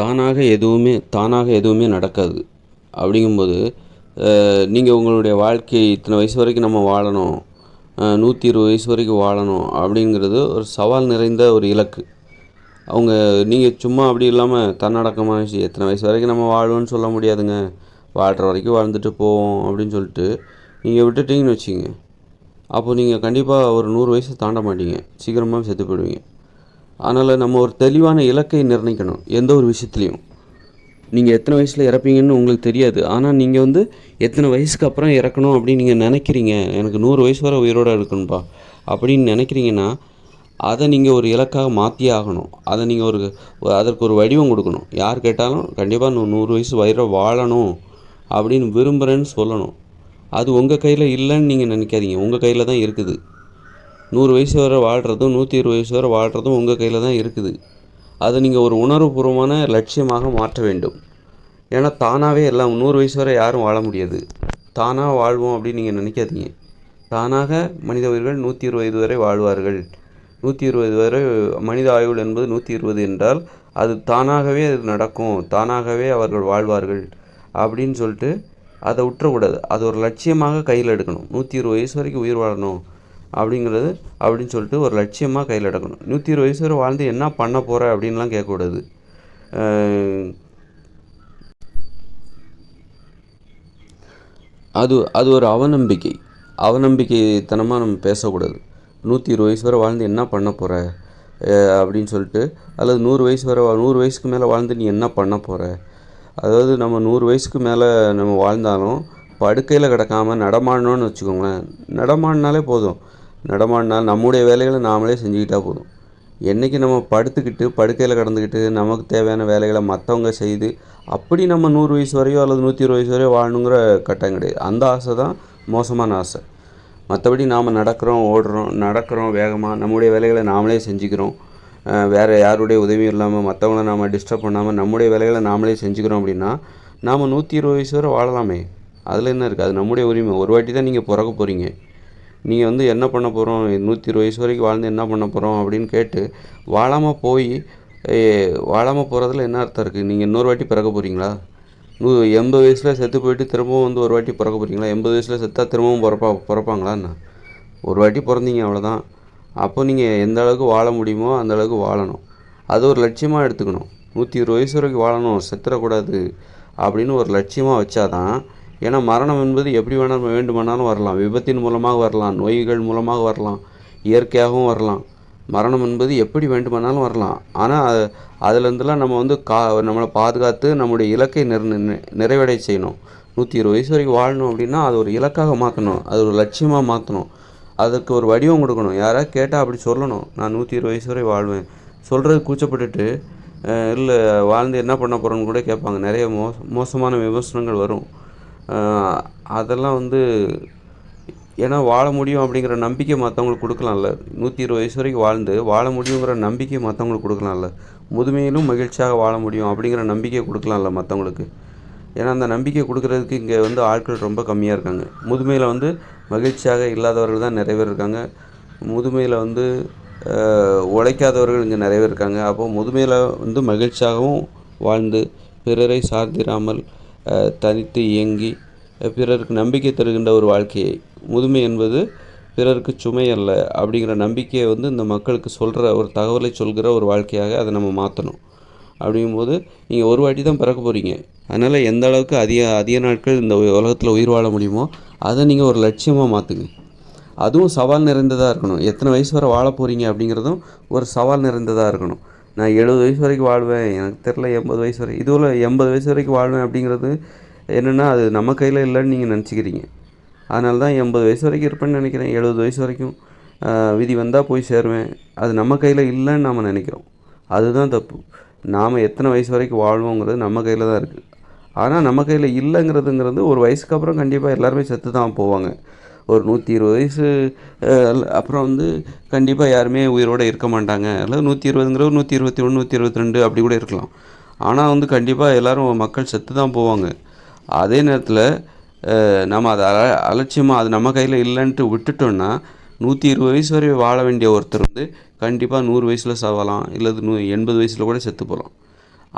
தானாக எதுவுமே தானாக எதுவுமே நடக்காது. அப்படிங்கும்போது நீங்கள் உங்களுடைய வாழ்க்கை இத்தனை வயசு வரைக்கும் நம்ம வாழணும் நூற்றி இருபது வயசு வரைக்கும் வாழணும் அப்படிங்கிறது ஒரு சவால் நிறைந்த ஒரு இலக்கு. அவங்க நீங்கள் சும்மா அப்படி இல்லாமல் தன்னடக்கமான விஷயம் எத்தனை வயசு வரைக்கும் நம்ம வாழ்வோம்னு சொல்ல முடியாதுங்க. வாழ்கிற வரைக்கும் வாழ்ந்துட்டு போவோம் அப்படின்னு சொல்லிட்டு நீங்கள் விட்டுட்டீங்கன்னு வச்சுங்க அப்போ நீங்கள் கண்டிப்பாக ஒரு நூறு வயசு தாண்ட மாட்டீங்க. சீக்கிரமாக செத்து போயிடுவீங்க. அதனால் நம்ம ஒரு தெளிவான இலக்கை நிர்ணயிக்கணும் எந்த ஒரு விஷயத்துலையும். நீங்கள் எத்தனை வயசில் இறப்பீங்கன்னு உங்களுக்கு தெரியாது. ஆனால் நீங்கள் வந்து எத்தனை வயசுக்கு அப்புறம் இறக்கணும் அப்படின்னு நீங்கள் நினைக்கிறீங்க. எனக்கு நூறு வயசு வரை உயிரோடு இருக்கணும்ப்பா அப்படின்னு நினைக்கிறீங்கன்னா அதை நீங்கள் ஒரு இலக்காக மாற்றியே ஆகணும். அதை நீங்கள் ஒரு அதற்கு ஒரு வடிவம் கொடுக்கணும். யார் கேட்டாலும் கண்டிப்பாக நூ நூறு வயசு வயிற வாழணும் அப்படின்னு விரும்புகிறேன்னு சொல்லணும். அது உங்கள் கையில் இல்லைன்னு நீங்கள் நினைக்காதீங்க. உங்கள் கையில் தான் இருக்குது. நூறு வயசு வரை வாழ்கிறதும் நூற்றி இருபது வயசு வரை வாழ்கிறதும் உங்கள் கையில் தான் இருக்குது. அதை நீங்கள் ஒரு உணர்வுபூர்வமான லட்சியமாக மாற்ற வேண்டும். ஏன்னா தானாகவே எல்லாம் நூறு வயசு வரை யாரும் வாழ முடியாது. தானாக வாழ்வோம் அப்படின்னு நீங்கள் நினைக்காதீங்க. தானாக மனித உயிர்கள் நூற்றி இருபது வரை வாழ்வார்கள். நூற்றி இருபது வரை மனித ஆயுள் என்பது நூற்றி இருபது என்றால் அது தானாகவே அது நடக்கும். தானாகவே அவர்கள் வாழ்வார்கள் அப்படின்னு சொல்லிட்டு அதை விட்டுறக்கூடாது அது ஒரு லட்சியமாக கையில் எடுக்கணும். நூற்றி இருபது வயசு வரைக்கும் உயிர் வாழணும். அப்படிங்கிறது அப்படின்னு சொல்லிட்டு ஒரு லட்சியமாக கையில் எடுக்கணும். நூற்றி இருபது வயசு வரை வாழ்ந்து என்ன பண்ண போகிற அப்படின்லாம் கேட்கக்கூடாது. அது அது ஒரு அவநம்பிக்கை. அவநம்பிக்கைத்தனமாக நம்ம பேசக்கூடாது. நூற்றி இருபது வயசு வரை வாழ்ந்து என்ன பண்ண போகிற அப்படின்னு சொல்லிட்டு அல்லது நூறு வயசு வரை நூறு வயசுக்கு மேலே வாழ்ந்து நீ என்ன பண்ண போகிற அதாவது நம்ம நூறு வயசுக்கு மேலே நம்ம வாழ்ந்தாலும் படுக்கையில் கிடக்காம நடமாடணும்னு வச்சுக்கோங்களேன். நடமாடினாலே போதும். நடமாடினால் நம்முடைய வேலைகளை நாமளே செஞ்சுக்கிட்டால் போதும். என்றைக்கு நம்ம படுத்துக்கிட்டு படுக்கையில் கடந்துக்கிட்டு நமக்கு தேவையான வேலைகளை மற்றவங்க செய்து அப்படி நம்ம நூறு வயசு வரையோ அல்லது நூற்றி இருபது வயசு வரையோ வாழணுங்கிற கட்டம் கிடையாது. அந்த ஆசை தான் மோசமான ஆசை. மற்றபடி நாம் நடக்கிறோம் ஓடுறோம் நடக்கிறோம் வேகமாக நம்முடைய வேலைகளை நாமளே செஞ்சுக்கிறோம். வேறு யாருடைய உதவியும் இல்லாமல் மற்றவங்கள நாம் டிஸ்டர்ப் பண்ணாமல் நம்முடைய வேலைகளை நாமளே செஞ்சுக்கிறோம் அப்படின்னா நாம் நூற்றி இருபது வயசு வரை வாழலாமே. அதில் என்ன இருக்குது அது நம்முடைய உரிமை. ஒரு வாட்டி தான் நீங்கள் பிறக்க போகிறீங்க நீங்கள் வந்து என்ன பண்ண போகிறோம் நூற்றி இருபது வயசு வரைக்கும் வாழ்ந்து என்ன பண்ண போகிறோம் அப்படின்னு கேட்டு வாழாமல் போய் வாழாமல் போகிறதுல என்ன அர்த்தம் இருக்குது நீங்கள் இன்னொரு வாட்டி பிறக்க போகிறீங்களா நூ எண்பது வயசில் செத்து போயிட்டு திரும்பவும் வந்து ஒரு வாட்டி பிறக்க போகிறீங்களா எண்பது வயசில் செத்தா திரும்பவும் பிறப்பா பிறப்பாங்களாண்ணா ஒரு வாட்டி பிறந்தீங்க அவ்வளோதான் அப்போ நீங்கள் எந்த அளவுக்கு வாழ முடியுமோ அந்த அளவுக்கு வாழணும். அது ஒரு லட்சியமாக எடுத்துக்கணும். நூற்றி இருபது வயசு வரைக்கும் வாழணும். செத்துடக்கூடாது அப்படின்னு ஒரு லட்சியமாக வச்சாதான் ஏன்னா மரணம் என்பது எப்படி வேணாலும் வேண்டுமானாலும் வரலாம். விபத்தின் மூலமாக வரலாம். நோய்கள் மூலமாக வரலாம். இயற்கையாகவும் வரலாம். மரணம் என்பது எப்படி வேண்டுமானாலும் வரலாம். ஆனால் அதுலேருந்துலாம் நம்ம வந்து கா நம்மளை பாதுகாத்து நம்முடைய இலக்கை நிர் நிறைவடை செய்யணும். நூற்றி இருபது வயசு வரைக்கும் வாழணும் அப்படின்னா அது ஒரு இலக்காக மாற்றணும் அது ஒரு லட்சியமாக மாற்றணும் அதுக்கு ஒரு வடிவம் கொடுக்கணும். யாராவது கேட்டால் அப்படி சொல்லணும். நான் நூற்றி இருபது வயசு வரை வாழ்வேன். சொல்கிறது கூச்சப்பட்டுட்டு இல்லை வாழ்ந்து என்ன பண்ண போகிறோன்னு கூட கேட்பாங்க. நிறைய மோச மோசமான விமர்சனங்கள் வரும். அதெல்லாம் வந்து ஏன்னா வாழ முடியும் அப்படிங்கிற நம்பிக்கை மற்றவங்களுக்கு கொடுக்கலாம்ல. நூற்றி இருபது வயசு வரைக்கும் வாழ்ந்து வாழ முடியுங்கிற நம்பிக்கை மற்றவங்களுக்கு கொடுக்கலாம்ல. முதுமையிலும் மகிழ்ச்சியாக வாழ முடியும் அப்படிங்கிற நம்பிக்கை கொடுக்கலாம்ல மற்றவங்களுக்கு ஏன்னா அந்த நம்பிக்கை கொடுக்குறதுக்கு இங்கே வந்து ஆட்கள் ரொம்ப கம்மியாக இருக்காங்க. முதுமையில் வந்து மகிழ்ச்சியாக இல்லாதவர்கள் தான் நிறைய பேர் இருக்காங்க. முதுமையில் வந்து உழைக்காதவர்கள் இங்கே நிறைய பேர் இருக்காங்க. அப்போது முதுமையில் வந்து மகிழ்ச்சியாகவும் வாழ்ந்து பிறரை சார்ந்திராமல் தனித்து இயங்கி பிறருக்கு நம்பிக்கை தருகின்ற ஒரு வாழ்க்கையை. முதுமை என்பது பிறருக்கு சுமை அல்ல. அப்படிங்கிற நம்பிக்கையை வந்து இந்த மக்களுக்கு சொல்கிற ஒரு தகவலை சொல்கிற ஒரு வாழ்க்கையாக அதை நம்ம மாற்றணும் அப்படிங்கும்போது நீங்கள் ஒரு வாட்டி தான் பிறக்க போகிறீங்க அதனால் எந்த அளவுக்கு அதிக அதிக நாட்கள் இந்த உலகத்தில் உயிர் வாழ முடியுமோ அதை நீங்கள் ஒரு லட்சியமாக மாற்றுங்க அதுவும் சவால் நிறைந்ததாக இருக்கணும். எத்தனை வயசு வரை வாழ போகிறீங்க அப்படிங்கிறதும் ஒரு சவால் நிறைந்ததாக இருக்கணும். நான் எழுபது வயசு வரைக்கும் வாழ்வேன். எனக்கு தெரில எண்பது வயசு வரை. இதுவில் எண்பது வயசு வரைக்கும் வாழ்வேன் அப்படிங்கிறது என்னென்னா அது நம்ம கையில் இல்லைன்னு நீங்கள் நினச்சிக்கிறீங்க. அதனால தான் எண்பது வயசு வரைக்கும் இருப்பேன்னு நினைக்கிறேன். எழுபது வயசு வரைக்கும் விதி வந்தால் போய் சேருவேன். அது நம்ம கையில் இல்லைன்னு நாம் நினைக்கிறோம். அதுதான் தப்பு. நாம் எத்தனை வயசு வரைக்கும் வாழ்வோங்கிறது நம்ம கையில் தான் இருக்குது ஆனால் நம்ம கையில் இல்லைங்கிறதுங்கிறது ஒரு வயசுக்கு அப்புறம் கண்டிப்பாக எல்லாருமே செத்து தான் போவாங்க. ஒரு நூற்றி இருபது வயசு அப்புறம் வந்து கண்டிப்பாக யாருமே உயிரோடு இருக்க மாட்டாங்க. அல்லது நூற்றி இருபதுங்கிறது நூற்றி இருபத்தி ஒன்று நூற்றி இருபத்தி ரெண்டு அப்படி கூட இருக்கலாம். ஆனால் வந்து கண்டிப்பாக எல்லோரும் மக்கள் செத்து தான் போவாங்க. அதே நேரத்தில் நம்ம அதை அல அலட்சியமாக அது நம்ம கையில் இல்லைன்ட்டு விட்டுட்டோன்னா நூற்றி இருபது வயசு வரை வாழ வேண்டிய ஒருத்தர் வந்து கண்டிப்பாக நூறு வயசில் சாவலாம். இல்லது நூ எண்பது வயசில் கூட செத்து போகலாம்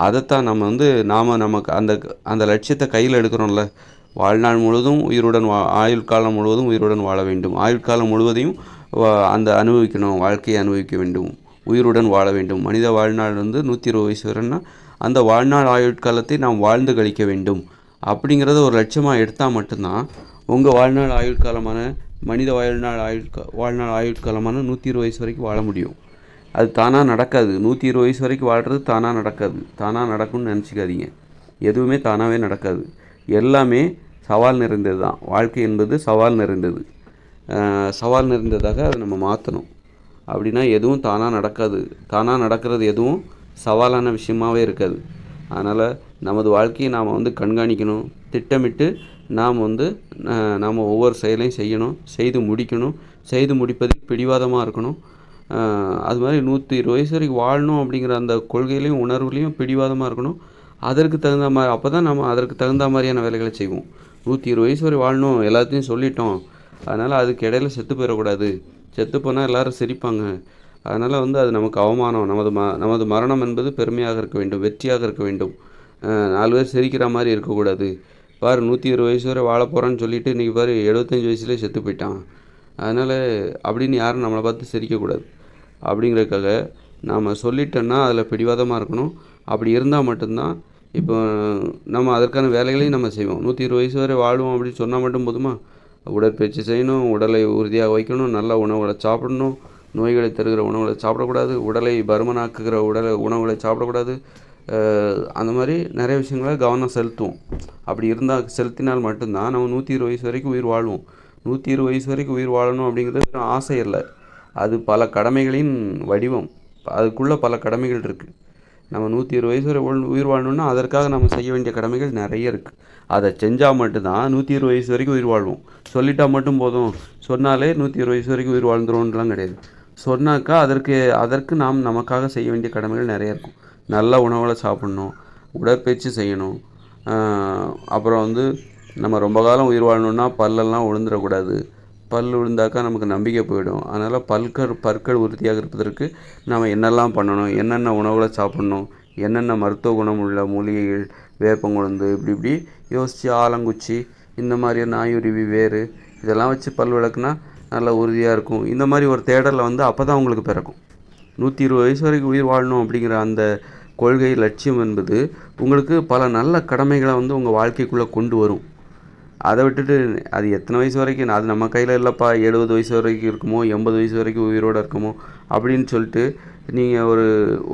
அதைத்தான் நம்ம வந்து நாம் நமக்கு அந்த அந்த லட்சியத்தை கையில் எடுக்கிறோம்ல. வாழ்நாள் முழுவதும் உயிருடன் வா ஆயுள் காலம் முழுவதும் உயிருடன் வாழ வேண்டும். ஆயுள் காலம் முழுவதையும் அந்த அனுபவிக்கணும் வாழ்க்கையை அனுபவிக்க வேண்டும். உயிருடன் வாழ வேண்டும். மனித வாழ்நாள் வந்து நூற்றி இருபது வயசு வரேன்னா அந்த வாழ்நாள் ஆயுட்காலத்தை நாம் வாழ்ந்து கழிக்க வேண்டும். அப்படிங்கிறத ஒரு லட்சியமாக எடுத்தால் மட்டும்தான் உங்கள் வாழ்நாள் ஆயுட்காலமான மனித வாழ்நாள் ஆயுட்கா வாழ்நாள் ஆயுட்காலமான நூற்றி இருபது வயசு வரைக்கும் வாழ முடியும். அது தானாக நடக்காது. நூற்றி இருபது வயசு வரைக்கும் வாழ்கிறது தானாக நடக்காது. தானாக நடக்கும்னு நினச்சிக்காதீங்க. எதுவுமே தானாகவே நடக்காது. எல்லாமே சவால் நிறைந்தது தான். வாழ்க்கை என்பது சவால் நிறைந்தது. சவால் நிறைந்ததாக அதை நம்ம மாற்றணும் அப்படின்னா எதுவும் தானாக நடக்காது. தானாக நடக்கிறது எதுவும் சவாலான விஷயமாவே இருக்காது. அதனால் நமது வாழ்க்கையை நாம் வந்து கண்காணிக்கணும். திட்டமிட்டு நாம் வந்து நாம் ஒவ்வொரு செயலையும் செய்யணும். செய்து முடிக்கணும். செய்து முடிப்பதில் பிடிவாதமாக இருக்கணும். அது மாதிரி நூற்றி இருபது வயசு வரைக்கும் வாழணும் அப்படிங்கிற அந்த கொள்கையிலையும் உணர்வுலையும் பிடிவாதமாக இருக்கணும். அதற்கு தகுந்த மாதிரி அப்போ தான் நம்ம அதற்கு தகுந்த மாதிரியான வேலைகளை செய்வோம். நூற்றி இருபது வயசு வரை வாழணும் எல்லாத்தையும் சொல்லிட்டோம். அதனால் அதுக்கு இடையில செத்து போயிடக்கூடாது. செத்து போனால் எல்லோரும் சிரிப்பாங்க. அதனால் வந்து அது நமக்கு அவமானம். நமது ம நமது மரணம் என்பது பெருமையாக இருக்க வேண்டும் வெற்றியாக இருக்க வேண்டும். நாலு பேர் சிரிக்கிற மாதிரி இருக்கக்கூடாது. பாரு நூற்றி இருபது வயசு வரை வாழ போகிறேன்னு சொல்லிட்டு இன்றைக்கி பாரு எழுபத்தஞ்சி வயசுலேயே செத்து போயிட்டான். அதனால் அப்படின்னு யாரும் நம்மளை பார்த்து சிரிக்கக்கூடாது. அப்படிங்கிறதுக்காக நாம் சொல்லிட்டோன்னா அதில் பிடிவாதமாக இருக்கணும். அப்படி இருந்தால் மட்டும்தான் இப்போ நம்ம அதற்கான வேலைகளையும் நம்ம செய்வோம். நூற்றி இருபது வயசு வரை வாழ்வோம் அப்படின்னு சொன்னால் மட்டும் போதுமா? உடற்பயிற்சி செய்யணும் உடலை உறுதியாக வைக்கணும் நல்ல உணவுகளை சாப்பிடணும். நோய்களை தருகிற உணவுகளை சாப்பிடக்கூடாது உடலை பருமனாக்குகிற உடலை உணவுகளை சாப்பிடக்கூடாது. அந்த மாதிரி நிறைய விஷயங்களை கவனம் செலுத்துவோம். அப்படி இருந்தால் செலுத்தினால் மட்டும்தான் நம்ம நூற்றி இருபது வயசு வரைக்கும் உயிர் வாழ்வோம். நூற்றி இருபது வயசு வரைக்கும் உயிர் வாழணும் அப்படிங்கிறது ஆசை இல்லை அது பல கடமைகளின் வடிவம். அதுக்குள்ளே பல கடமைகள் இருக்குது நம்ம நூற்றி இருபது வயசு வரை உயிர் வாழணும்னா அதற்காக நம்ம செய்ய வேண்டிய கடமைகள் நிறைய இருக்குது அதை செஞ்சால் மட்டும்தான் நூற்றி இருபது வயசு வரைக்கும் உயிர் வாழ்வோம். சொல்லிட்டா மட்டும் போதும். சொன்னாலே நூற்றி இருபது வயசு வரைக்கும் உயிர் வாழ்ந்துருவோம்லாம் கிடையாது. சொன்னாக்கா அதற்கு அதற்கு நாம் நமக்காக செய்ய வேண்டிய கடமைகள் நிறைய இருக்கும். நல்ல உணவுகளை சாப்பிடணும் உடற்பயிற்சி செய்யணும். அப்புறம் வந்து நம்ம ரொம்ப காலம் உயிர் வாழணும்னா பல்லெல்லாம் விழுந்துடக்கூடாது பல் விழுந்தாக்கா நமக்கு நம்பிக்கை போயிடும். அதனால் பல்கள் பற்கள் உறுதியாக இருப்பதற்கு நாம் என்னெல்லாம் பண்ணணும்? என்னென்ன உணவுகளை சாப்பிடணும்? என்னென்ன மருத்துவ குணம் உள்ள மூலிகைகள் வேப்பங்குழந்து இப்படி இப்படி யோசித்து ஆலங்குச்சி இந்த மாதிரி நாயுருவி வேறு இதெல்லாம் வச்சு பல் விளக்குனா நல்ல உறுதியாக இருக்கும். இந்த மாதிரி ஒரு தேடலை வந்து அப்போ தான் உங்களுக்கு பிறக்கும். நூற்றி இருபது வயசு வரைக்கும் உயிர் வாழணும் அப்படிங்கிற அந்த கொள்கை லட்சியம் என்பது உங்களுக்கு பல நல்ல கடமைகளை வந்து உங்கள் வாழ்க்கைக்குள்ளே கொண்டு வரும். அதை விட்டுட்டு அது எத்தனை வயசு வரைக்கும்? அது நம்ம கையில் இல்லைப்பா. எழுபது வயசு வரைக்கும் இருக்குமோ? எண்பது வயசு வரைக்கும் உயிரோடு இருக்குமோ? அப்படின்னு சொல்லிட்டு நீங்கள் ஒரு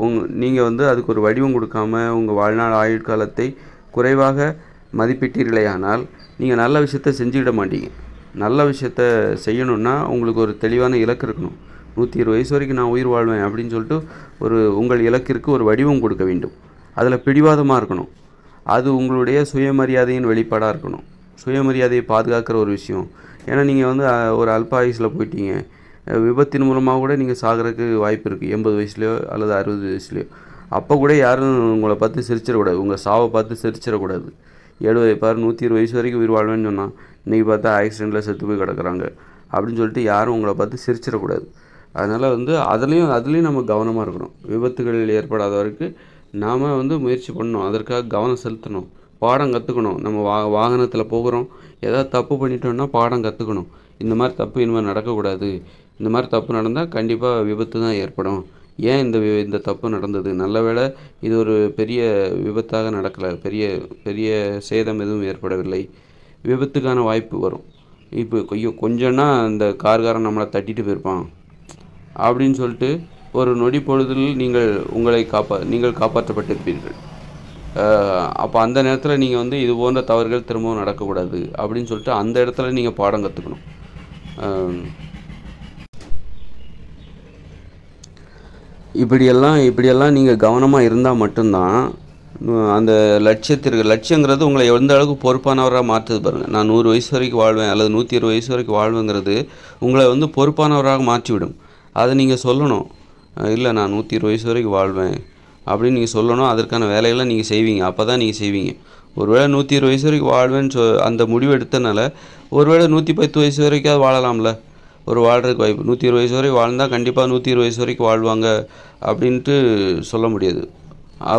உங் நீங்கள் வந்து அதுக்கு ஒரு வடிவம் கொடுக்காம உங்கள் வாழ்நாள் ஆயுட்காலத்தை குறைவாக மதிப்பிட்டீர்களேயானால் நீங்கள் நல்ல விஷயத்த செஞ்சுக்கிட மாட்டீங்க. நல்ல விஷயத்த செய்யணுன்னா உங்களுக்கு ஒரு தெளிவான இலக்கு இருக்கணும். நூற்றி இருபது வயசு வரைக்கும் நான் உயிர் வாழ்வேன் அப்படின்னு சொல்லிட்டு ஒரு உங்கள் இலக்கிற்கு ஒரு வடிவம் கொடுக்க வேண்டும். அதில் பிடிவாதமாக இருக்கணும். அது உங்களுடைய சுயமரியாதையின் வெளிப்பாடாக இருக்கணும். சுயமரியாதையை பாதுகாக்கிற ஒரு விஷயம். ஏன்னா நீங்கள் வந்து ஒரு அல்ப ஆயுசில் போயிட்டீங்க. விபத்தின் மூலமாக கூட நீங்கள் சாகிறதுக்கு வாய்ப்பு இருக்குது எண்பது வயசுலையோ அல்லது அறுபது வயசுலையோ. அப்போ கூட யாரும் உங்களை பார்த்து சிரிச்சிடக்கூடாது. உங்கள் சாவை பார்த்து சிரிச்சிடக்கூடாது. எழுபது பார் நூற்றி இருபது வயசு வரைக்கும் உயிர் வாழ்வேன்னு சொன்னால் இன்றைக்கி பார்த்தா ஆக்சிடெண்ட்டில் செத்து போய் கிடக்குறாங்க. அப்படின்னு சொல்லிட்டு யாரும் உங்களை பார்த்து சிரிச்சிடக்கூடாது. அதனால் வந்து அதுலேயும் அதுலேயும் நம்ம கவனமாக இருக்கணும். விபத்துகள் ஏற்படாத வரைக்கும் நாம் வந்து முயற்சி பண்ணணும். அதற்காக கவனம் செலுத்தணும். பாடம் கற்றுக்கணும் நம்ம வா வாகனத்தில் போகிறோம். ஏதாவது தப்பு பண்ணிட்டோம்னா பாடம் கற்றுக்கணும் இந்த மாதிரி தப்பு இனிமேல் நடக்கக்கூடாது. இந்த மாதிரி தப்பு நடந்தால் கண்டிப்பாக விபத்து தான் ஏற்படும். ஏன் இந்த வி- இந்த தப்பு நடந்தது? நல்ல வேளை இது ஒரு பெரிய விபத்தாக நடக்கலை. பெரிய பெரிய சேதம் எதுவும் ஏற்படவில்லை. விபத்துக்கான வாய்ப்பு வரும். இப்போ ஐயோ கொஞ்சம்னா அந்த கார்காரன் நம்மளை தட்டிட்டு போயிருப்பான். அப்படின்னு சொல்லிட்டு ஒரு நொடி பொழுதில் நீங்கள் உங்களை காப்பா நீங்கள் காப்பாற்றப்பட்டிருப்பீர்கள். அப்போ அந்த நேரத்தில் நீங்கள் வந்து இது போன்ற தவறுகள் திரும்பவும் நடக்கக்கூடாது அப்படின்னு சொல்லிட்டு அந்த இடத்துல நீங்கள் பாடம் கற்றுக்கணும் இப்படியெல்லாம் இப்படியெல்லாம் நீங்கள் கவனமாக இருந்தால் மட்டும்தான் அந்த லட்சியத்திற்கு லட்சியங்கிறது உங்களை எந்த அளவுக்கு பொறுப்பானவராக மாற்றுது பாருங்கள் நான் நூறு வயசு வரைக்கும் வாழ்வேன் அல்லது நூற்றி இருபது வயசு வரைக்கும் வாழ்வேங்கிறது உங்களை வந்து பொறுப்பானவராக மாற்றிவிடும். அதை நீங்கள் சொல்லணும். இல்லை நான் நூற்றி இருபது வயசு வரைக்கும் வாழ்வேன். அப்படின்னு நீங்கள் சொல்லணும். அதற்கான வேலைகளை நீங்கள் செய்வீங்க. அப்போ தான் நீங்கள் செய்வீங்க. ஒருவேளை நூற்றி இருபது வயசு வரைக்கும் வாழ்வேன்னு சொ அந்த முடிவு எடுத்தனால ஒருவேளை நூற்றி பத்து வயசு வரைக்காவது வாழலாம்ல? ஒரு வாழ்கிறதுக்கு வாய்ப்பு. நூற்றி இருபது வயசு வரைக்கும் வாழ்ந்தால் கண்டிப்பாக நூற்றி இருபது வயசு வரைக்கும் வாழ்வாங்க அப்படின்ட்டு சொல்ல முடியாது.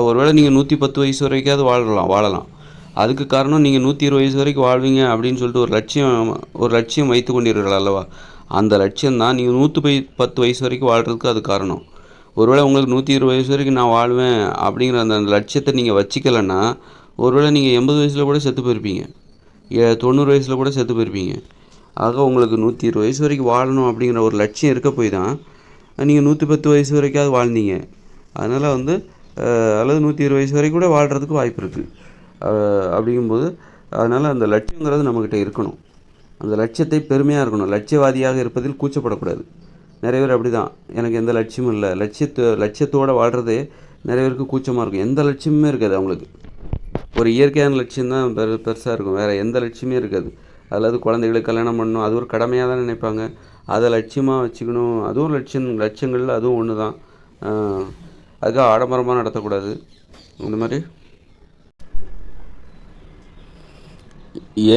ஒருவேளை நீங்கள் நூற்றி பத்து வயசு வரைக்காவது வாழலாம் வாழலாம். அதுக்கு காரணம் நீங்கள் நூற்றி இருபது வயசு வரைக்கும் வாழ்வீங்க அப்படின்னு சொல்லிட்டு ஒரு லட்சியம் ஒரு லட்சியம் வைத்து கொண்டீர்கள் அல்லவா? அந்த லட்சியம் தான் நீங்கள் நூற்றி பை பத்து வயசு வரைக்கும் வாழ்கிறதுக்கு அது காரணம். ஒருவேளை உங்களுக்கு நூற்றி இருபது வயசு வரைக்கும் நான் வாழ்வேன் அப்படிங்கிற அந்த அந்த லட்சியத்தை நீங்கள் வச்சிக்கலைன்னா ஒருவேளை நீங்கள் எண்பது வயசில் கூட செத்து போயிருப்பீங்க. தொண்ணூறு வயசில் கூட செத்து போயிருப்பீங்க. ஆக உங்களுக்கு நூற்றி இருபது வயசு வரைக்கும் வாழணும் அப்படிங்கிற ஒரு லட்சியம் இருக்க போய் தான் நீங்கள் நூற்றி பத்து வயசு வரைக்காவது வாழ்ந்தீங்க. அதனால் வந்து அல்லது நூற்றி இருபது வயசு வரைக்கும் கூட வாழ்கிறதுக்கு வாய்ப்பு இருக்குது அப்படிங்கும்போது அதனால் அந்த லட்சியங்கிறது நம்மக்கிட்ட இருக்கணும். அந்த லட்சியத்தை பெருமையாக இருக்கணும். லட்சியவாதியாக இருப்பதில் கூச்சப்படக்கூடாது. நிறைய பேர் அப்படி தான் எனக்கு எந்த லட்சியமும் இல்லை. லட்சியத்து லட்சியத்தோடு வாழ்கிறது நிறைய பேருக்கு கூச்சமாக இருக்கும். எந்த லட்சியமுமே இருக்காது அவங்களுக்கு. ஒரு இயற்கையான லட்சியம் தான் பெரு பெருசாக இருக்கும். வேறு எந்த லட்சியமே இருக்காது. அதாவது குழந்தைகளுக்கு கல்யாணம் பண்ணணும். அது ஒரு கடமையாக தான் நினைப்பாங்க. அதை லட்சியமாக வச்சுக்கணும். அதுவும் லட்சியம் லட்சியங்கள் அதுவும் ஒன்று தான் அதுக்காக ஆடம்பரமாக நடத்தக்கூடாது. இந்த மாதிரி.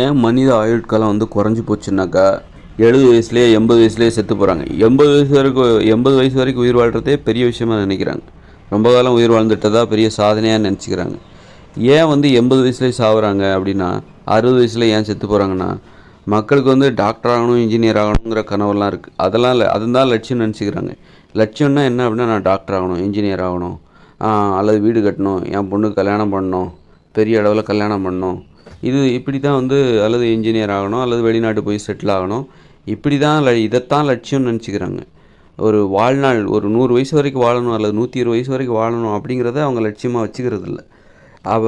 ஏன் மனித ஆயுட்காலம் வந்து குறைஞ்சி போச்சுன்னாக்கா எழுபது வயசுலேயே எண்பது வயசுலேயே செத்து போகிறாங்க எண்பது வயசு வரைக்கும் எண்பது வயசு வரைக்கும் உயிர் வாழ்கிறதே பெரிய விஷயமா நினைக்கிறாங்க. ரொம்ப காலம் உயிர் வாழ்ந்துட்டதா பெரிய சாதனையாக நினச்சிக்கிறாங்க. ஏன் வந்து எண்பது வயசுலேயே சாகுறாங்க அப்படின்னா அறுபது வயசுல ஏன் செத்து போகிறாங்கன்னா மக்களுக்கு வந்து டாக்டர் ஆகணும் இன்ஜினியர் ஆகணுங்கிற கனவுலாம் இருக்குது அதெல்லாம் இல்லை அதுதான் லட்சியம் நினச்சிக்கிறாங்க. லட்சியம்னா என்ன அப்படின்னா நான் டாக்டர் ஆகணும் இன்ஜினியர் ஆகணும் அல்லது வீடு கட்டணும் என் பொண்ணுக்கு கல்யாணம் பண்ணணும் பெரிய அளவில் கல்யாணம் பண்ணணும் இது இப்படி தான் வந்து அல்லது இன்ஜினியர் ஆகணும் அல்லது வெளிநாட்டு போய் செட்டில் ஆகணும். இப்படி தான் ல இதைத்தான் லட்சியம்னு நினச்சிக்கிறாங்க. ஒரு வாழ்நாள் ஒரு நூறு வயசு வரைக்கும் வாழணும் அல்லது நூற்றி இருபது வயசு வரைக்கும் வாழணும் அப்படிங்கிறத அவங்க லட்சியமாக வச்சுக்கிறது இல்லை அவ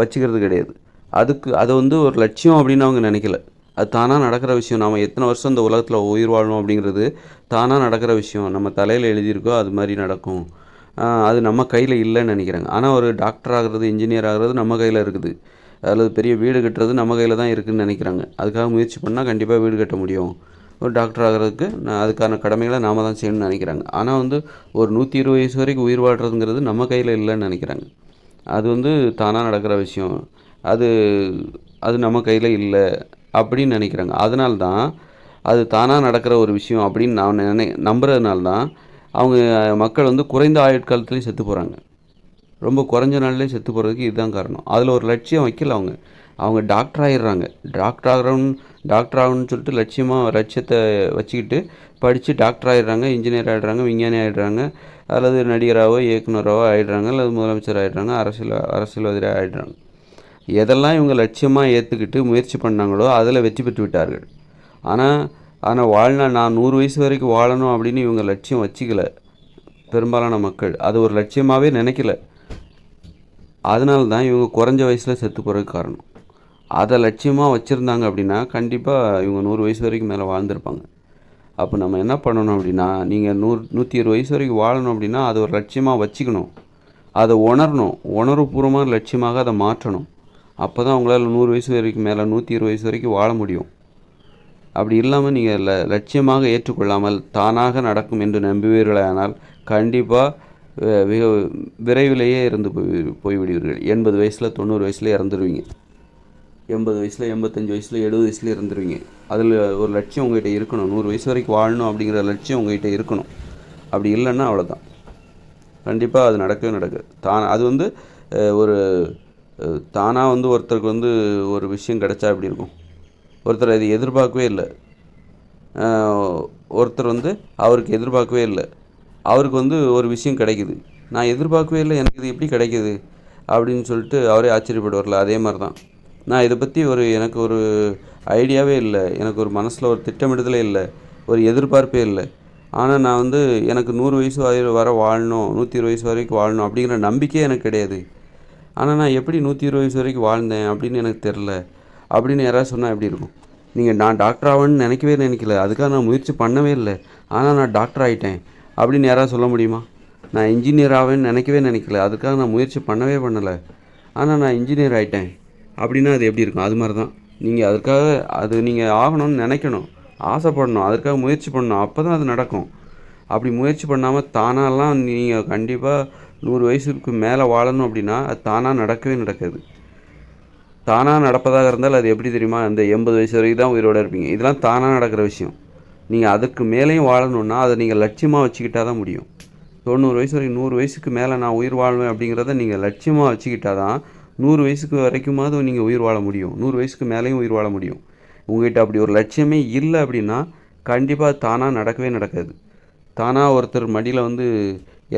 வச்சுக்கிறது கிடையாது. அதுக்கு அதை வந்து ஒரு லட்சியம் அப்படின்னு அவங்க நினைக்கல. அது தானாக நடக்கிற விஷயம். நாம் எத்தனை வருஷம் இந்த உலகத்தில் உயிர் வாழணும் அப்படிங்கிறது தானாக நடக்கிற விஷயம். நம்ம தலையில் எழுதியிருக்கோ அது மாதிரி நடக்கும். அது நம்ம கையில் இல்லைன்னு நினைக்கிறாங்க. ஆனால் ஒரு டாக்டர் ஆகிறது இன்ஜினியர் ஆகிறது நம்ம கையில் இருக்குது. அல்லது பெரிய வீடு கட்டுறது நம்ம கையில் தான் இருக்குதுன்னு நினைக்கிறாங்க. அதுக்காக முயற்சி பண்ணால் கண்டிப்பாக வீடு கட்ட முடியும். ஒரு டாக்டர் ஆகிறதுக்கு நான் அதுக்கான கடமைகளை நாம் தான் செய்யணும்னு நினைக்கிறாங்க. ஆனால் வந்து ஒரு நூற்றி இருபது வயசு வரைக்கும் உயிர் வாழ்கிறதுங்கிறது நம்ம கையில் இல்லைன்னு நினைக்கிறாங்க. அது வந்து தானாக நடக்கிற விஷயம். அது அது நம்ம கையில் இல்லை அப்படின்னு நினைக்கிறாங்க. அதனால தான் அது தானாக நடக்கிற ஒரு விஷயம் அப்படின்னு நான் நினை நம்புறதுனால தான் அவங்க மக்கள் வந்து குறைந்த ஆயுட்காலத்துலேயும் செத்து போகிறாங்க ரொம்ப குறைஞ்ச நாள்லேயே செத்து போகிறதுக்கு இதுதான் காரணம். அதில் ஒரு லட்சியம் வைக்கல அவங்க. அவங்க டாக்டர் ஆகிடுறாங்க டாக்டர் ஆகிறோம் டாக்டர் ஆகணும்னு சொல்லிட்டு லட்சியமாக லட்சியத்தை வச்சுக்கிட்டு படித்து டாக்டர் ஆகிடுறாங்க இன்ஜினியர் ஆகிடுறாங்க விஞ்ஞானி ஆகிடுறாங்க அல்லது நடிகராகவோ இயக்குனராகவோ ஆகிடுறாங்க அல்லது முதலமைச்சர் ஆகிடுறாங்க அரசியல் அரசியல்வாதியாக ஆகிடுறாங்க எதெல்லாம் இவங்க லட்சியமாக ஏற்றுக்கிட்டு முயற்சி பண்ணாங்களோ அதில் வெற்றி பெற்று விட்டார்கள். ஆனால் ஆனால் வாழ்நாள் நான் நூறு வயசு வரைக்கும் வாழணும் அப்படின்னு இவங்க லட்சியம் வச்சுக்கல. பெரும்பாலான மக்கள். அது ஒரு லட்சியமாகவே நினைக்கல. அதனால தான் இவங்க குறைஞ்ச வயசில் செத்து போகிறதுக்கு காரணம். அதை லட்சியமாக வச்சுருந்தாங்க அப்படின்னா கண்டிப்பாக இவங்க நூறு வயசு வரைக்கும் மேலே வாழ்ந்திருப்பாங்க. அப்போ நம்ம என்ன பண்ணணும் அப்படின்னா நீங்கள் நூறு நூற்றி இருபது வயசு வரைக்கும் வாழணும் அப்படின்னா அதை ஒரு லட்சியமாக வச்சுக்கணும். அதை உணரணும். உணர்வுபூர்வமாக லட்சியமாக அதை மாற்றணும். அப்போ தான் உங்களால் நூறு வயசு வரைக்கும் மேலே நூற்றி இருபது வயசு வரைக்கும் வாழ முடியும். அப்படி இல்லாமல் நீங்கள் ல லட்சியமாக ஏற்றுக்கொள்ளாமல் தானாக நடக்கும் என்று நம்புவீர்களானால் கண்டிப்பாக மிக விரைவிலேயே இறந்து போய் போய்விடுவீர்கள். எண்பது வயசில் தொண்ணூறு வயசில் இறந்துருவீங்க. எண்பது வயசில் எண்பத்தஞ்சு வயசில் எழுபது வயசில் இறந்துருவீங்க. அதில் ஒரு லட்சியம் உங்ககிட்ட இருக்கணும். நூறு வயசு வரைக்கும் வாழணும் அப்படிங்கிற லட்சியம் உங்ககிட்ட இருக்கணும். அப்படி இல்லைன்னா அவ்வளோதான் கண்டிப்பாக அது நடக்கவே நடக்குது. தான் அது வந்து ஒரு தானாக வந்து ஒருத்தருக்கு வந்து ஒரு விஷயம் கிடைச்சா எப்படி இருக்கும்? ஒருத்தர் அதை எதிர்பார்க்கவே இல்லை. ஒருத்தர் வந்து அவருக்கு எதிர்பார்க்கவே இல்லை. அவருக்கு வந்து ஒரு விஷயம் கிடைக்குது. நான் எதிர்பார்க்கவே இல்லை எனக்கு இது எப்படி கிடைக்கிது? அப்படின்னு சொல்லிட்டு அவரே ஆச்சரியப்படுவார்ல அதே மாதிரி தான் நான் இதை பற்றி ஒரு எனக்கு ஒரு ஐடியாவே இல்லை. எனக்கு ஒரு மனசில் ஒரு திட்டமிடுதலே இல்லை. ஒரு எதிர்பார்ப்பே இல்லை. ஆனால் நான் வந்து எனக்கு நூறு வயசு வரை வர வாழணும் நூற்றி இருபது வயசு வரைக்கும் வாழணும் அப்படிங்கிற நம்பிக்கையே எனக்கு கிடையாது. ஆனால் நான் எப்படி நூற்றி இருபது வயசு வரைக்கும் வாழ்ந்தேன் அப்படின்னு எனக்கு தெரில அப்படின்னு யாராவது சொன்னால் எப்படி இருக்கும்? நீங்கள் நான் டாக்டர் ஆகணும்னு நினைக்கவே நினைக்கல. அதுக்காக நான் முயற்சி பண்ணவே இல்லை. ஆனால் நான் டாக்டர் ஆகிட்டேன் அப்படின்னு யாராவது சொல்ல முடியுமா? நான் இன்ஜினியர் ஆவேன்னு நினைக்கவே நினைக்கல. அதுக்காக நான் முயற்சி பண்ணவே பண்ணலை. ஆனால் நான் இன்ஜினியர் ஆகிட்டேன் அப்படின்னா அது எப்படி இருக்கும்? அது மாதிரி தான் நீங்கள் அதுக்காக அது நீங்கள் ஆகணும்னு நினைக்கணும். ஆசைப்படணும். அதுக்காக முயற்சி பண்ணணும். அப்போ தான் அது நடக்கும். அப்படி முயற்சி பண்ணாமல் தானாலாம் நீங்கள் கண்டிப்பாக நூறு வயசுக்கு மேலே வாழணும் அப்படின்னா அது தானாக நடக்கவே நடக்காது. தானாக நடப்பதாக இருந்தால் அது எப்படி தெரியுமா? அந்த எண்பது வயசு வரைக்கும் தான் உயிரோட இருப்பீங்க. இதெல்லாம் தானாக நடக்கிற விஷயம். நீங்கள் அதுக்கு மேலேயும் வாழணுன்னா அதை நீங்கள் லட்சியமாக வச்சுக்கிட்டா தான் முடியும். தொண்ணூறு வயசு வரைக்கும் நூறு வயசுக்கு மேலே நான் உயிர் வாழ்வேன் அப்படிங்கிறத நீங்கள் லட்சியமாக வச்சுக்கிட்டா தான் நூறு வயசுக்கு வரைக்குமாவது நீங்கள் உயிர் வாழ முடியும். நூறு வயசுக்கு மேலேயும் உயிர் வாழ முடியும். உங்ககிட்ட அப்படி ஒரு லட்சியமே இல்லை அப்படின்னா கண்டிப்பாக தானாக நடக்கவே நடக்காது. தானாக ஒருத்தர் மடியில் வந்து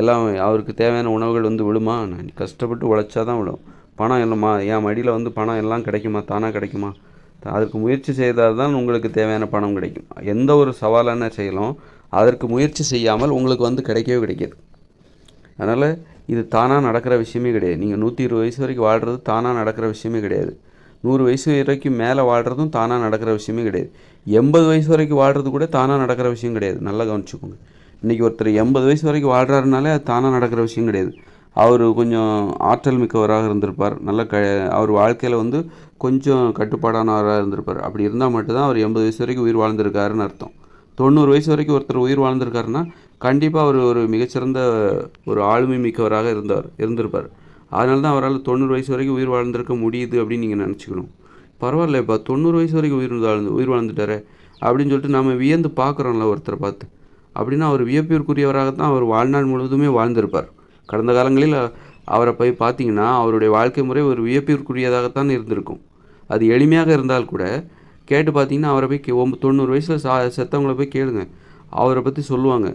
எல்லாம் அவருக்கு தேவையான உணவுகள் வந்து விழுமா? நான் கஷ்டப்பட்டு உழைச்சா தான் விழும். பணம் இல்லைம்மா. என் மடியில் வந்து பணம் எல்லாம் கிடைக்குமா? தானாக கிடைக்குமா? அதற்கு முயற்சி செய்தால் தான் உங்களுக்கு தேவையான பணம் கிடைக்கும். எந்த ஒரு சவாலான செயலும் அதற்கு முயற்சி செய்யாமல் உங்களுக்கு வந்து கிடைக்கவே கிடைக்காது. அதனால் இது தானாக நடக்கிற விஷயமே கிடையாது. நீங்கள் நூற்றி இருபது வயசு வரைக்கும் வாழ்கிறது தானாக நடக்கிற விஷயமே கிடையாது. நூறு வயசு வரைக்கும் மேலே வாழ்கிறதும் தானாக நடக்கிற விஷயமே கிடையாது. எண்பது வயசு வரைக்கும் வாழ்கிறது கூட தானாக நடக்கிற விஷயம் கிடையாது. நல்லா கவனிச்சுக்கோங்க. இன்றைக்கி ஒருத்தர் எண்பது வயசு வரைக்கும் வாழ்கிறாருனாலே அது தானாக நடக்கிற விஷயம் கிடையாது. அவர் கொஞ்சம் ஆற்றல் மிக்கவராக இருந்திருப்பார். நல்ல க அவர் வாழ்க்கையில் வந்து கொஞ்சம் கட்டுப்பாடானவராக இருந்திருப்பார். அப்படி இருந்தால் மட்டும்தான் அவர் எண்பது வயசு வரைக்கும் உயிர் வாழ்ந்திருக்காருன்னு அர்த்தம். தொண்ணூறு வயசு வரைக்கும் ஒருத்தர் உயிர் வாழ்ந்திருக்காருன்னா கண்டிப்பாக அவர் ஒரு மிகச்சிறந்த ஒரு ஆளுமை மிக்கவராக இருந்தார் இருந்திருப்பார். அதனால தான் அவரால் தொண்ணூறு வயசு வரைக்கும் உயிர் வாழ்ந்திருக்க முடியுது அப்படின்னு நீங்கள் நினச்சிக்கணும். பரவாயில்ல இப்போ தொண்ணூறு வயசு வரைக்கும் உயிர் வாழ்ந்து உயிர் வாழ்ந்துட்டாரு அப்படின்னு சொல்லிட்டு நம்ம வியந்து பார்க்குறோம்ல ஒருத்தரை பார்த்து. அப்படின்னா அவர் வியப்பிற்குரியவராக தான் அவர் வாழ்நாள் முழுவதுமே வாழ்ந்திருப்பார். கடந்த காலங்களில் அவரை போய் பார்த்தீங்கன்னா அவருடைய வாழ்க்கை முறை ஒரு வியப்பிற்குரியதாகத்தான் இருந்திருக்கும். அது எளிமையாக இருந்தால் கூட கேட்டு பார்த்தீங்கன்னா அவரை போய் கே தொண்ணூறு வயசில் சா செத்தவங்கள போய் கேளுங்க. அவரை பற்றி சொல்லுவாங்க.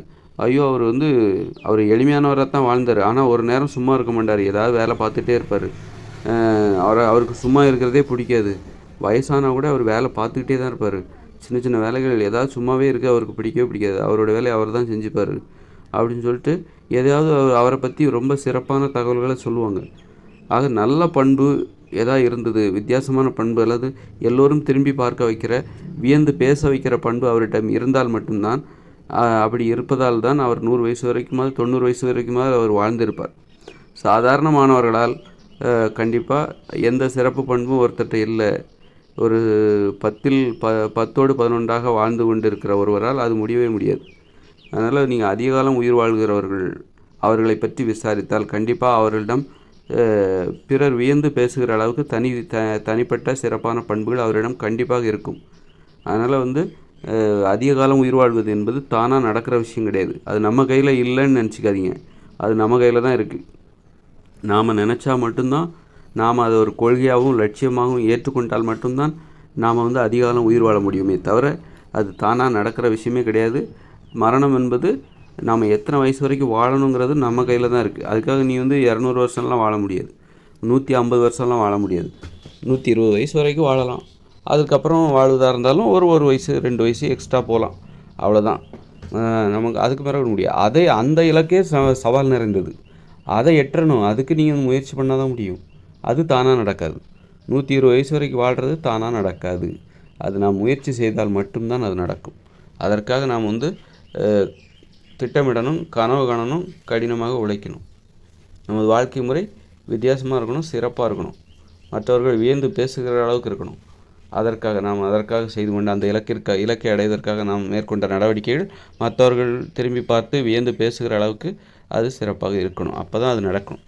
ஐயோ அவர் வந்து அவர் எளிமையானவராக தான் வாழ்ந்தார். ஆனால் ஒரு நேரம் சும்மா இருக்க மாட்டார். ஏதாவது வேலை பார்த்துட்டே இருப்பார். அவரை அவருக்கு சும்மா இருக்கிறதே பிடிக்காது. வயசானால் கூட அவர் வேலை பார்த்துக்கிட்டே தான் இருப்பார். சின்ன சின்ன வேலைகள் ஏதாவது சும்மாவே இருக்க அவருக்கு பிடிக்கவே பிடிக்காது. அவரோட வேலையை அவர் தான் செஞ்சுப்பார். அப்படின்னு சொல்லிட்டு எதையாவது அவர் அவரை பற்றி ரொம்ப சிறப்பான தகவல்களை சொல்லுவாங்க. ஆக நல்ல பண்பு எதாக இருந்தது? வித்தியாசமான பண்பு அல்லது எல்லோரும் திரும்பி பார்க்க வைக்கிற வியந்து பேச வைக்கிற பண்பு அவரிடம் இருந்தால் மட்டும்தான் அப்படி இருப்பதால் தான் அவர் நூறு வயசு வரைக்குமாவது தொண்ணூறு வயசு வரைக்குமாவது அவர் வாழ்ந்திருப்பார். சாதாரணமானவர்களால் கண்டிப்பாக எந்த சிறப்பு பண்பும் ஒருத்தர்கிட்ட இல்லை. ஒரு பத்தில் ப பத்தோடு பதினொன்றாக வாழ்ந்து கொண்டு இருக்கிற ஒருவரால் அது முடியவே முடியாது. அதனால் நீங்கள் அதிக காலம் உயிர் வாழ்கிறவர்கள் அவர்களை பற்றி விசாரித்தால் கண்டிப்பாக அவர்களிடம் பிறர் வியந்து பேசுகிற அளவுக்கு தனி த தனிப்பட்ட சிறப்பான பண்புகள் அவரிடம் கண்டிப்பாக இருக்கும். அதனால் வந்து அதிக காலம் உயிர் வாழ்வது என்பது தானாக நடக்கிற விஷயம் கிடையாது. அது நம்ம கையில் இல்லைன்னு நினச்சிக்காதீங்க. அது நம்ம கையில் தான் இருக்குது நாம் நினச்சா மட்டும்தான் நாம் அதை ஒரு கொள்கையாகவும் லட்சியமாகவும் ஏற்றுக்கொண்டால் மட்டும்தான் நாம் வந்து அதிகாலம் உயிர் வாழ முடியுமே தவிர அது தானாக நடக்கிற விஷயமே கிடையாது. மரணம் என்பது நாம் எத்தனை வயசு வரைக்கும் வாழணுங்கிறது நம்ம கையில் தான் இருக்குது அதுக்காக நீ வந்து இரநூறு வருஷம்லாம் வாழ முடியாது. நூற்றி ஐம்பது வருஷம்லாம் வாழ முடியாது. நூற்றி இருபது வயசு வரைக்கும் வாழலாம். அதுக்கப்புறம் வாழ்வதாக இருந்தாலும் ஒரு ஒரு வயசு ரெண்டு வயசு எக்ஸ்ட்ரா போகலாம். அவ்வளோதான் நமக்கு அதுக்கு பிறகு முடியாது அதே அந்த இலக்கே ச சவால் நிறைந்தது. அதை எட்டணும். அதுக்கு நீங்கள் முயற்சி பண்ணால் தான் முடியும். அது தானாக நடக்காது. நூற்றி இருபது வயசு வரைக்கும் வாழ்கிறது தானாக நடக்காது. அது நாம் முயற்சி செய்தால் மட்டும்தான் அது நடக்கும். அதற்காக நாம் வந்து திட்டமிடணும் கனவு காணணும் கடினமாக உழைக்கணும். நமது வாழ்க்கை முறை வித்தியாசமாக இருக்கணும் சிறப்பாக இருக்கணும். மற்றவர்கள் வியந்து பேசுகிற அளவுக்கு இருக்கணும். அதற்காக நாம் அதற்காக செய்து கொண்ட அந்த இலக்கிற்கு இலக்கை அடைவதற்காக நாம் மேற்கொண்ட நடவடிக்கைகள் மற்றவர்கள் திரும்பி பார்த்து வியந்து பேசுகிற அளவுக்கு அது சிறப்பாக இருக்கணும். அப்போ தான் அது நடக்கும்.